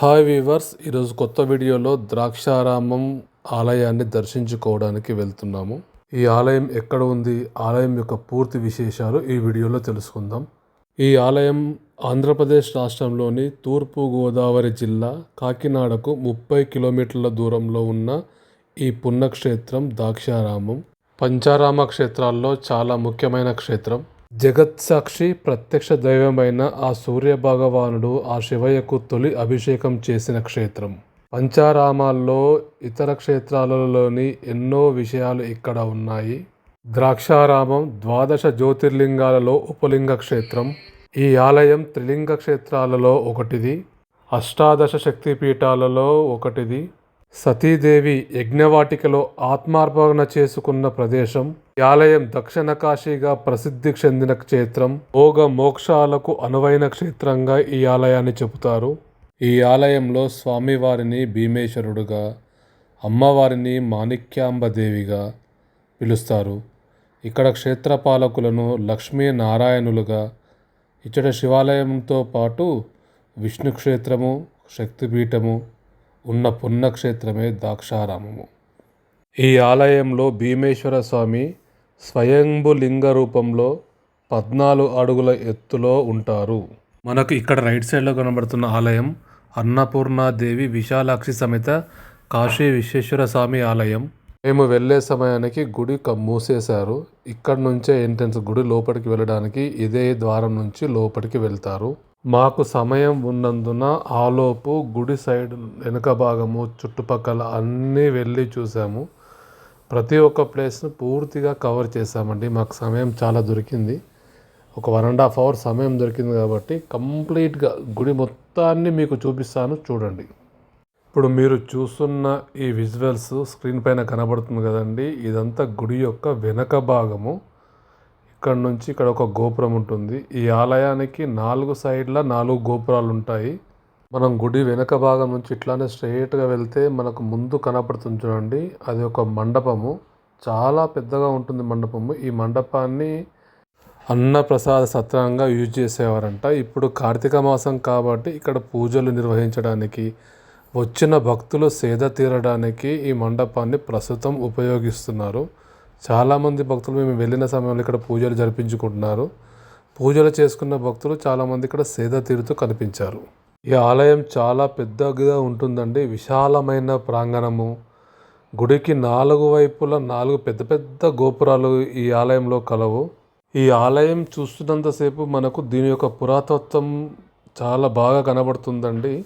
Hi weavers ఈరోజు కొత్త వీడియోలో ద్రాక్షారామం ఆలయాన్ని దర్శించుకోవడానికి వెళ్తున్నాము. ఈ ఆలయం ఎక్కడ ఉంది? ఆలయం యొక్క పూర్తి విశేషాలు ఈ వీడియోలో తెలుసుకుందాం. ఈ ఆలయం ఆంధ్రప్రదేశ్ రాష్ట్రంలోని తూర్పు గోదావరి జిల్లా కాకినాడకు ముప్పై కిలోమీటర్ల దూరంలో ఉన్న ఈ పుణ్యక్షేత్రం ద్రాక్షారామం. పంచారామ క్షేత్రాల్లో చాలా ముఖ్యమైన క్షేత్రం. జగత్సాక్షి ప్రత్యక్ష దైవమైన ఆ సూర్య భగవానుడు ఆ శివయ్యకు తొలి అభిషేకం చేసిన క్షేత్రం. పంచారామాల్లో ఇతర క్షేత్రాలలోని ఎన్నో విషయాలు ఇక్కడ ఉన్నాయి. ద్రాక్షారామం ద్వాదశ జ్యోతిర్లింగాలలో ఉపలింగ క్షేత్రం. ఈ ఆలయం త్రిలింగ క్షేత్రాలలో ఒకటిది. అష్టాదశ శక్తిపీఠాలలో ఒకటిది. సతీదేవి యజ్ఞవాటికలో ఆత్మార్పణ చేసుకున్న ప్రదేశం. ఈ ఆలయం దక్షిణ కాశీగా ప్రసిద్ధి చెందిన క్షేత్రం. భోగ మోక్షాలకు అనువైన క్షేత్రంగా ఈ ఆలయాన్ని చెబుతారు. ఈ ఆలయంలో స్వామివారిని భీమేశ్వరుడుగా అమ్మవారిని మాణిక్యాంబదేవిగా పిలుస్తారు. ఇక్కడ క్షేత్రపాలకులను లక్ష్మీనారాయణులుగా ఇచ్చట శివాలయంతో పాటు విష్ణు క్షేత్రము శక్తిపీఠము ఉన్న పుణ్యక్షేత్రమే దాక్షారామము. ఈ ఆలయంలో భీమేశ్వర స్వామి స్వయంభు లింగ రూపంలో పద్నాలుగు అడుగుల ఎత్తులో ఉంటారు. మనకు ఇక్కడ రైట్ సైడ్లో కనబడుతున్న ఆలయం అన్నపూర్ణాదేవి విశాలాక్షి సమేత కాశీ విశ్వేశ్వర స్వామి ఆలయం. మేము వెళ్ళే సమయానికి గుడి మూసేశారు. ఇక్కడ నుంచే ఎంట్రన్స్ గుడి లోపలికి వెళ్ళడానికి ఇదే ద్వారం నుంచి లోపలికి వెళ్తారు. మాకు సమయం ఉన్నందున ఆలోపు గుడి సైడ్ వెనుక భాగము చుట్టుపక్కల అన్నీ వెళ్ళి చూసాము. ప్రతి ఒక్క ప్లేస్ను పూర్తిగా కవర్ చేశామండి. మాకు సమయం చాలా దొరికింది. ఒక వన్ అండ్ హాఫ్ అవర్ సమయం దొరికింది కాబట్టి కంప్లీట్గా గుడి మొత్తాన్ని మీకు చూపిస్తాను. చూడండి. ఇప్పుడు మీరు చూస్తున్న ఈ విజువల్స్ స్క్రీన్ పైన కనబడుతుంది కదండి. ఇదంతా గుడి యొక్క వెనక భాగము. ఇక్కడ నుంచి ఇక్కడ ఒక గోపురం ఉంటుంది. ఈ ఆలయానికి నాలుగు సైడ్ల నాలుగు గోపురాలు ఉంటాయి. మనం గుడి వెనక భాగం నుంచి ఇట్లానే స్ట్రైట్గా వెళ్తే మనకు ముందు కనపడుతుంది చూడండి. అది ఒక మండపము. చాలా పెద్దగా ఉంటుంది మండపము. ఈ మండపాన్ని అన్నప్రసాద సత్రంగా యూజ్ చేసేవారంట. ఇప్పుడు కార్తీక మాసం కాబట్టి ఇక్కడ పూజలు నిర్వహించడానికి వచ్చిన భక్తులు సేద తీరడానికి ఈ మండపాన్ని ప్రస్తుతం ఉపయోగిస్తున్నారు. చాలామంది భక్తులు మేము వెళ్ళిన సమయంలో ఇక్కడ పూజలు జరిపించుకుంటున్నారు. పూజలు చేసుకున్న భక్తులు చాలామంది ఇక్కడ సేద తీరుతూ కనిపించారు. ఈ ఆలయం చాలా పెద్దగా ఉంటుందండి. విశాలమైన ప్రాంగణము. గుడికి నాలుగు వైపులా నాలుగు పెద్ద పెద్ద గోపురాలు ఈ ఆలయంలో కలవు. ఈ ఆలయం చూస్తున్నంతసేపు మనకు దీని యొక్క పురాతత్వం చాలా బాగా కనబడుతుందండి.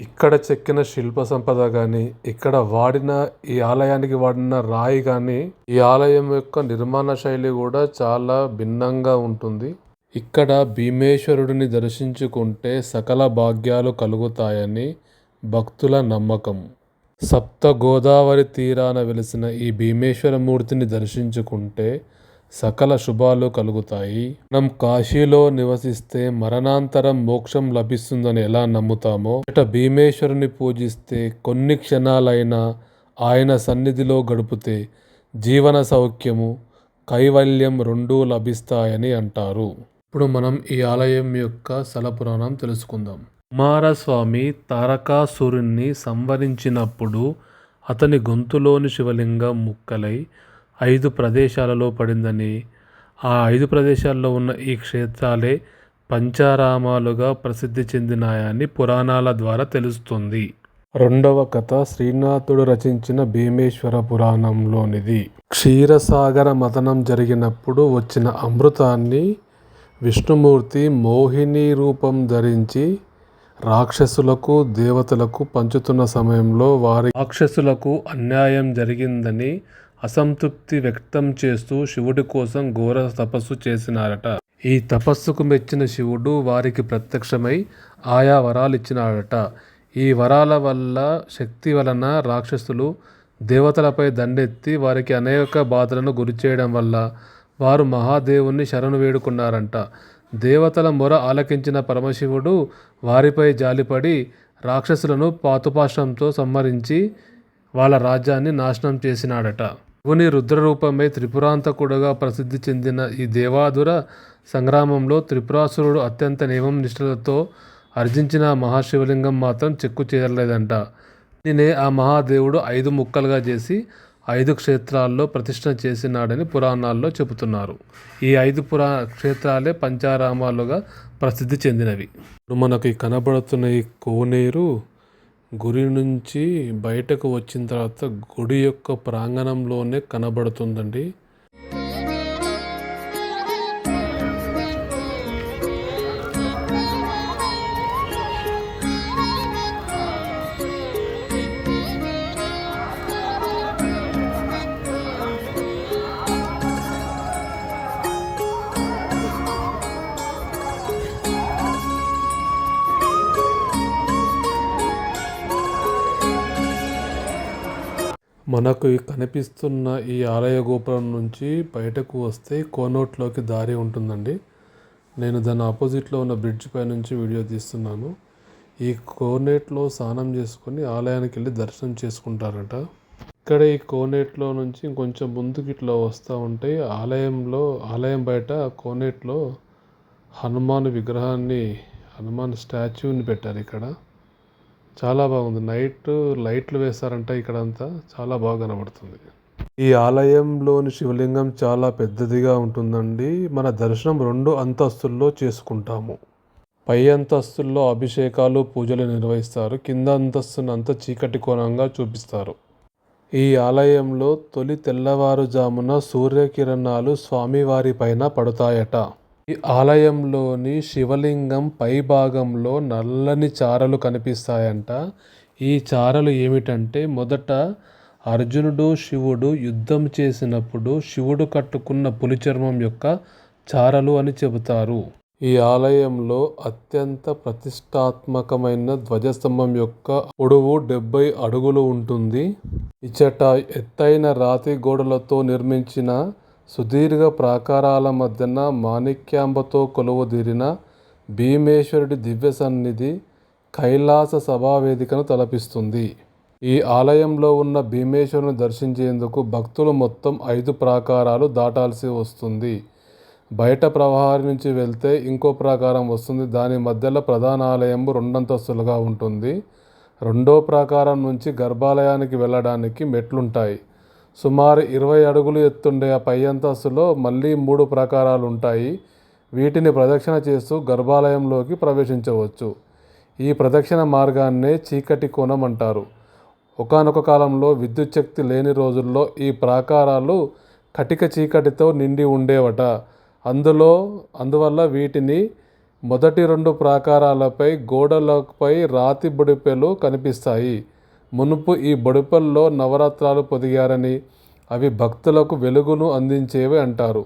ఇక్కడ చెక్కిన శిల్ప సంపద కానీ ఇక్కడ వాడిన ఈ ఆలయానికి వాడిన రాయి కానీ ఈ ఆలయం యొక్క నిర్మాణ శైలి కూడా చాలా భిన్నంగా ఉంటుంది. ఇక్కడ భీమేశ్వరుడిని దర్శించుకుంటే సకల భాగ్యాలు కలుగుతాయని భక్తుల నమ్మకం. సప్త గోదావరి తీరాన వెలిసిన ఈ భీమేశ్వర మూర్తిని దర్శించుకుంటే సకల శుభాలు కలుగుతాయి. మనం కాశీలో నివసిస్తే మరణాంతరం మోక్షం లభిస్తుందని ఎలా నమ్ముతామో ఇట భీమేశ్వరుని పూజిస్తే కొన్ని క్షణాలైనా ఆయన సన్నిధిలో గడిపితే జీవన సౌఖ్యము కైవల్యం రెండూ లభిస్తాయని అంటారు. ఇప్పుడు మనం ఈ ఆలయం యొక్క స్థల పురాణం తెలుసుకుందాం. కుమారస్వామి తారకాసురుణ్ణి సంవరించినప్పుడు అతని గొంతులోని శివలింగం ముక్కలై ఐదు ప్రదేశాలలో పడిందని. ఆ ఐదు ప్రదేశాల్లో ఉన్న ఈ క్షేత్రాలే పంచారామాలుగా ప్రసిద్ధి చెందినాయని పురాణాల ద్వారా తెలుస్తుంది. రెండవ కథ శ్రీనాథుడు రచించిన భీమేశ్వర పురాణంలోనిది. క్షీరసాగర మథనం జరిగినప్పుడు వచ్చిన అమృతాన్ని విష్ణుమూర్తి మోహిని రూపం ధరించి రాక్షసులకు దేవతలకు పంచుతున్న సమయంలో వారి రాక్షసులకు అన్యాయం జరిగిందని అసంతృప్తి వ్యక్తం చేస్తూ శివుడి కోసం ఘోర తపస్సు చేసినారట. ఈ తపస్సుకు మెచ్చిన శివుడు వారికి ప్రత్యక్షమై ఆయా వరాలు ఇచ్చినాడట. ఈ వరాల వల్ల శక్తి వలన రాక్షసులు దేవతలపై దండెత్తి వారికి అనేక బాధలను గురి చేయడం వల్ల వారు మహాదేవుణ్ణి శరణు వేడుకున్నారంట. దేవతల మొర ఆలకించిన పరమశివుడు వారిపై జాలిపడి రాక్షసులను పాతుపాశంతో సంహరించి వాళ్ళ రాజ్యాన్ని నాశనం చేసినాడట. శివుని రుద్రరూపమై త్రిపురాంతకుడుగా ప్రసిద్ధి చెందిన ఈ దేవాదుర సంగ్రామంలో త్రిపురాసురుడు అత్యంత నియమం నిష్ఠలతో అర్జించిన మహాశివలింగం మాత్రం చెక్కు చేరలేదంట. దీనినే ఆ మహాదేవుడు ఐదు ముక్కలుగా చేసి ఐదు క్షేత్రాల్లో ప్రతిష్ఠ చేసినాడని పురాణాల్లో చెబుతున్నారు. ఈ ఐదు పురా క్షేత్రాలే పంచారామాలుగా ప్రసిద్ధి చెందినవి. ఇప్పుడు మనకి కనబడుతున్న ఈ కోనేరు గుడి నుంచి బయటకు వచ్చిన తర్వాత గుడి యొక్క ప్రాంగణంలోనే కనబడుతుందండి. మనకు కనిపిస్తున్న ఈ ఆలయ గోపురం నుంచి బయటకు వస్తే కోనోట్లోకి దారి ఉంటుందండి. నేను దాని ఆపోజిట్లో ఉన్న బ్రిడ్జ్ పై నుంచి వీడియో తీస్తున్నాను. ఈ కోనేట్లో స్నానం చేసుకొని ఆలయానికి వెళ్ళి దర్శనం చేసుకుంటారట. ఇక్కడ ఈ కోనేట్లో నుంచి ఇంకొంచెం ముందుకు ఇట్లా వస్తూ ఉంటే ఆలయంలో ఆలయం బయట కోనేట్లో హనుమాన్ విగ్రహాన్ని హనుమాన్ స్టాచ్యూని పెట్టారు ఇక్కడ. చాలా బాగుంది. నైట్ లైట్లు వేస్తారంట ఇక్కడ అంతా చాలా బాగా కనబడుతుంది. ఈ ఆలయంలోని శివలింగం చాలా పెద్దదిగా ఉంటుందండి. మన దర్శనం రెండు అంతస్తుల్లో చేసుకుంటాము. పై అంతస్తుల్లో అభిషేకాలు పూజలు నిర్వహిస్తారు. కింద అంతస్తును అంత చీకటి కోణంగా చూపిస్తారు. ఈ ఆలయంలో తొలి తెల్లవారుజామున సూర్యకిరణాలు స్వామివారి పైన పడతాయట. ఈ ఆలయంలోని శివలింగం పై భాగంలో నల్లని చారలు కనిపిస్తాయంట. ఈ చారలు ఏమిటంటే మొదట అర్జునుడు శివుడు యుద్ధం చేసినప్పుడు శివుడు కట్టుకున్న పులిచర్మం యొక్క చారలు అని చెబుతారు. ఈ ఆలయంలో అత్యంత ప్రతిష్టాత్మకమైన ధ్వజస్తంభం యొక్క పొడవు డెబ్బై అడుగులు ఉంటుంది. ఇచ్చట ఎత్తైన రాతి గోడలతో నిర్మించిన సుదీర్ఘ ప్రాకారాల మధ్యన మాణిక్యాంబతో కొలువుదీరిన భీమేశ్వరుడి దివ్య సన్నిధి కైలాస సభావేదికను తలపిస్తుంది. ఈ ఆలయంలో ఉన్న భీమేశ్వరుని దర్శించేందుకు భక్తులు మొత్తం ఐదు ప్రాకారాలు దాటాల్సి వస్తుంది. బయట ప్రవాహం నుంచి వెళ్తే ఇంకో ప్రాకారం వస్తుంది. దాని మధ్యలో ప్రధాన ఆలయం రెండంతస్తులుగా ఉంటుంది. రెండో ప్రాకారం నుంచి గర్భాలయానికి వెళ్ళడానికి మెట్లుంటాయి. సుమారు ఇరవై అడుగులు ఎత్తుండే ఆ పై అంతస్తులో మళ్ళీ మూడు ప్రాకారాలు ఉంటాయి. వీటిని ప్రదక్షిణ చేస్తూ గర్భాలయంలోకి ప్రవేశించవచ్చు. ఈ ప్రదక్షిణ మార్గాన్నే చీకటి కోణం అంటారు. ఒకానొక కాలంలో విద్యుత్ శక్తి లేని రోజుల్లో ఈ ప్రాకారాలు కటిక చీకటితో నిండి ఉండేవట. అందులో అందువల్ల వీటిని మొదటి రెండు ప్రాకారాలపై గోడలపై రాతి బుడిపెలు కనిపిస్తాయి. మునుపు ఈ బడుపల్లో నవరత్నాలు పొదిగారని అవి భక్తులకు వెలుగును అందించేవి అంటారు.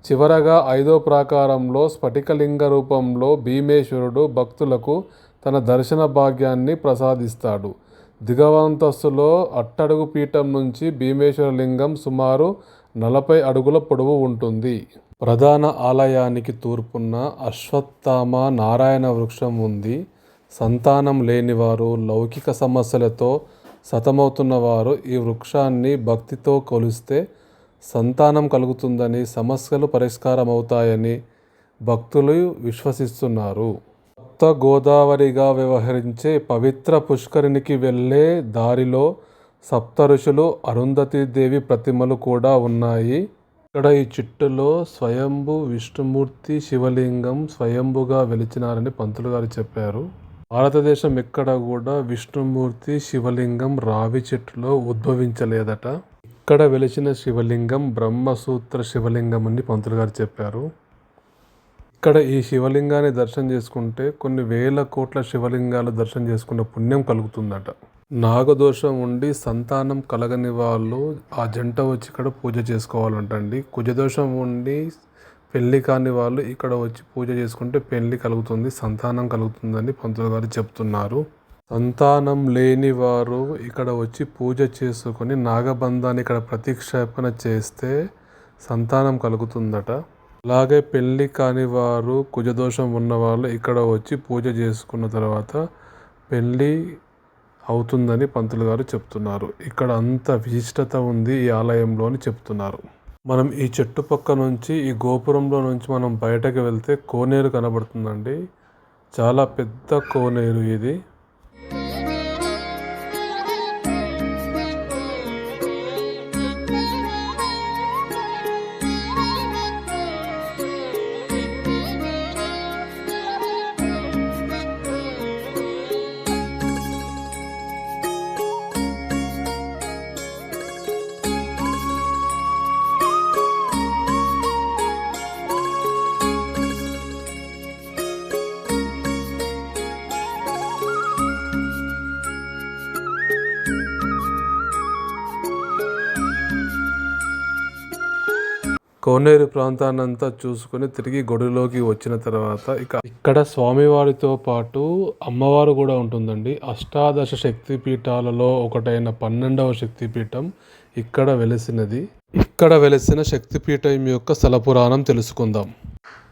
చివరగా ఐదో ప్రాకారంలో స్ఫటికలింగ రూపంలో భీమేశ్వరుడు భక్తులకు తన దర్శన భాగ్యాన్ని ప్రసాదిస్తాడు. దిగవంతస్తులో అట్టడుగు పీఠం నుంచి భీమేశ్వర లింగం సుమారు నలభై అడుగుల పొడవు ఉంటుంది. ప్రధాన ఆలయానికి తూర్పున అశ్వత్థామ నారాయణ వృక్షం ఉంది. సంతానం లేనివారు లౌకిక సమస్యలతో సతమవుతున్నవారు ఈ వృక్షాన్ని భక్తితో కొలిస్తే సంతానం కలుగుతుందని సమస్యలు పరిష్కారమవుతాయని భక్తులు విశ్వసిస్తున్నారు. కొత్త గోదావరిగా వ్యవహరించే పవిత్ర పుష్కరినికి వెళ్ళే దారిలో సప్త ఋషులు అరుంధతీదేవి ప్రతిమలు కూడా ఉన్నాయి. ఇక్కడ ఈ చిట్టులో స్వయంభు విష్ణుమూర్తి శివలింగం స్వయంభుగా వెలిచినారని పంతులు గారు చెప్పారు. భారతదేశం ఎక్కడ కూడా విష్ణుమూర్తి శివలింగం రావి చెట్టులో ఉద్భవించలేదట. ఇక్కడ వెలిచిన శివలింగం బ్రహ్మసూత్ర శివలింగం అని పంతులు గారు చెప్పారు. ఇక్కడ ఈ శివలింగాన్ని దర్శనం చేసుకుంటే కొన్ని వేల కోట్ల శివలింగాలు దర్శనం చేసుకున్న పుణ్యం కలుగుతుందట. నాగదోషం ఉండి సంతానం కలగని వాళ్ళు ఆ జంట వచ్చి ఇక్కడ పూజ చేసుకోవాలంటండి. కుజదోషం ఉండి పెళ్ళి కాని వాళ్ళు ఇక్కడ వచ్చి పూజ చేసుకుంటే పెళ్ళి కలుగుతుంది సంతానం కలుగుతుందని పంతులు గారు చెప్తున్నారు. సంతానం లేని వారు ఇక్కడ వచ్చి పూజ చేసుకొని నాగబంధాన్ని ఇక్కడ ప్రతిక్షేపణ చేస్తే సంతానం కలుగుతుందట. అలాగే పెళ్ళి కాని వారు కుజదోషం ఉన్నవాళ్ళు ఇక్కడ వచ్చి పూజ చేసుకున్న తర్వాత పెళ్ళి అవుతుందని పంతులు గారు చెప్తున్నారు. ఇక్కడ అంత విశిష్టత ఉంది ఈ ఆలయంలో అని చెప్తున్నారు. మనం ఈ చెట్టు పక్క నుంచి ఈ గోపురంలో నుంచి మనం బయటకు వెళ్తే కోనేరు కనబడుతుందండి. చాలా పెద్ద కోనేరు ఇది. కోనేరు ప్రాంతాన్నంతా చూసుకొని తిరిగి గుడిలోకి వచ్చిన తర్వాత ఇక ఇక్కడ స్వామివారితో పాటు అమ్మవారు కూడా ఉంటుందండి. అష్టాదశ శక్తి పీఠాలలో ఒకటైన పన్నెండవ శక్తిపీఠం ఇక్కడ వెలిసినది. ఇక్కడ వెలిసిన శక్తిపీఠం యొక్క స్థల పురాణం తెలుసుకుందాం.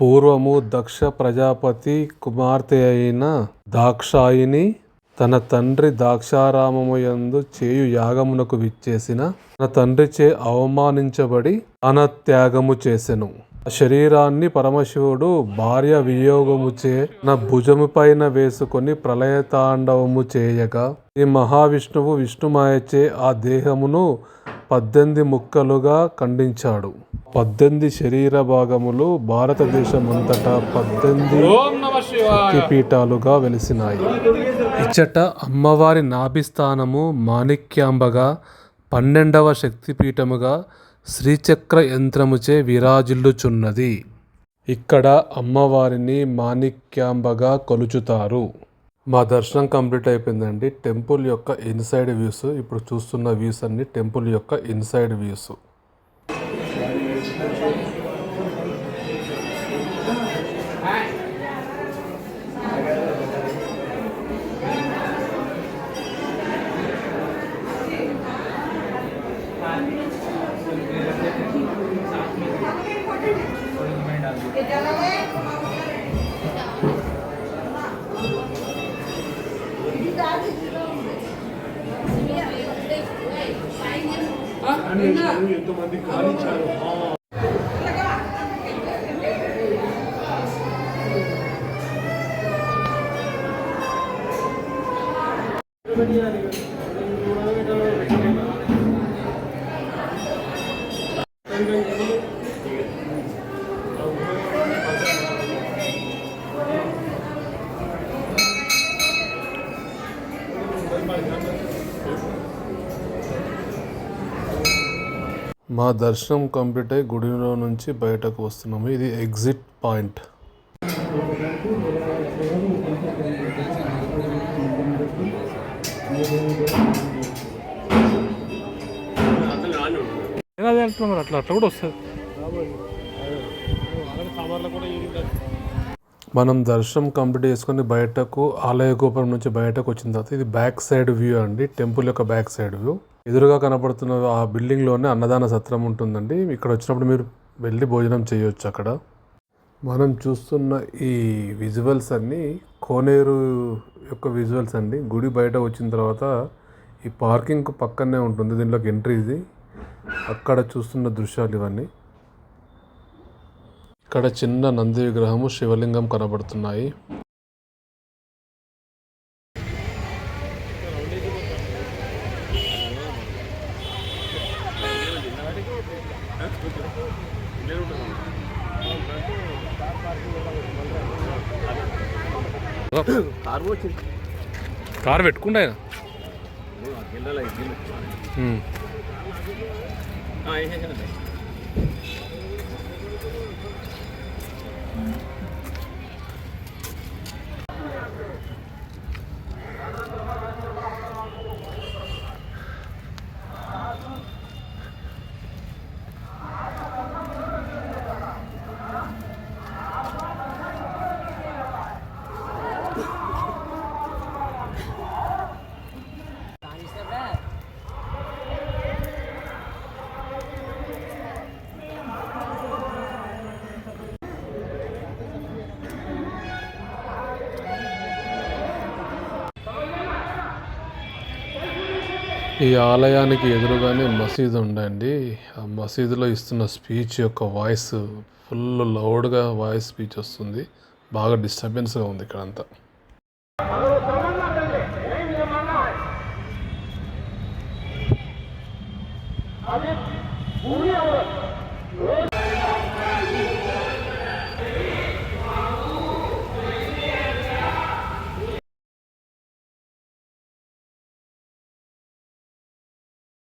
పూర్వము దక్ష ప్రజాపతి కుమార్తె అయిన దాక్షాయిని తన తండ్రి దాక్షారామము యందు చేయు యాగమునకు విచ్చేసిన తన తండ్రిచే అవమానించబడి అనత్యాగము చేసెను. ఆ శరీరాన్ని పరమశివుడు భార్య వియోగముచే నా భుజము పైన వేసుకొని ప్రళయతాండవము చేయగా ఈ మహావిష్ణువు విష్ణుమాయచే ఆ దేహమును పద్దెనిమిది ముక్కలుగా ఖండించాడు. పద్దెనిమిది శరీర భాగములు భారతదేశమంతటా పద్దెనిమిది పీఠాలుగా వెలిసినాయి. ఇచ్చట అమ్మవారి నాభిస్థానము మాణిక్యాంబగా పన్నెండవ శక్తిపీఠముగా శ్రీచక్ర యంత్రముచే విరాజిల్లుచున్నది. ఇక్కడ అమ్మవారిని మాణిక్యాంబగా కొలుచుతారు. మా దర్శనం కంప్లీట్ అయిపోయిందండి. టెంపుల్ యొక్క ఇన్సైడ్ వ్యూస్ ఇప్పుడు చూస్తున్న వ్యూస్ అన్ని టెంపుల్ యొక్క ఇన్సైడ్ వ్యూస్. మా దర్శనం కంప్లీట్ అయ్యి గుడిలో నుంచి బయటకు వస్తున్నాము. ఇది ఎగ్జిట్ పాయింట్ అట్లా అట్లా కూడా వస్తుంది. మనం దర్శనం కంప్లీట్ చేసుకొని బయటకు ఆలయ గోపురం నుంచి బయటకు వచ్చిన తర్వాత ఇది బ్యాక్ సైడ్ వ్యూ అండి టెంపుల్ యొక్క బ్యాక్ సైడ్ వ్యూ ఎదురుగా కనపడుతున్న ఆ బిల్డింగ్లోనే అన్నదాన సత్రం ఉంటుందండి. ఇక్కడ వచ్చినప్పుడు మీరు వెళ్ళి భోజనం చేయొచ్చు అక్కడ. మనం చూస్తున్న ఈ విజువల్స్ అన్నీ కోనేరు యొక్క విజువల్స్ అండి. గుడి బయట వచ్చిన తర్వాత ఈ పార్కింగ్ పక్కనే ఉంటుంది. దీనిలోకి ఎంట్రీ ఇది. అక్కడ చూస్తున్న దృశ్యాలు ఇవన్నీ. ఇక్కడ చిన్న నంది విగ్రహము శివలింగం కనబడుతున్నాయి. కారు పెట్టుకుంటా ఆయన. ఉమ్. ఈ ఆలయానికి ఎదురుగానే మసీదు ఉండండి ఆ మసీదులో ఇస్తున్న స్పీచ్ యొక్క వాయిస్ ఫుల్ లౌడ్గా వాయిస్ స్పీచ్ వస్తుంది. బాగా డిస్టర్బెన్స్గా ఉంది ఇక్కడంతా. అదే